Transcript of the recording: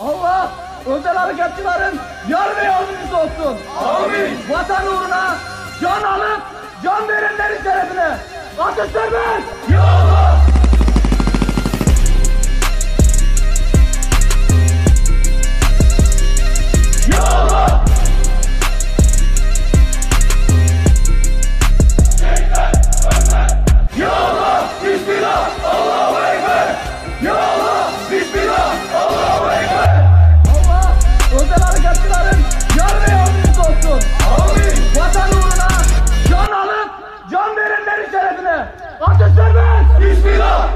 Allah özel harekatçıların yar ve yardımcısı olsun. Amin. Vatan uğruna can alıp can verenlerin şerefine. Atış serbest! Ya Allah! Bahçeşehir Bismillah.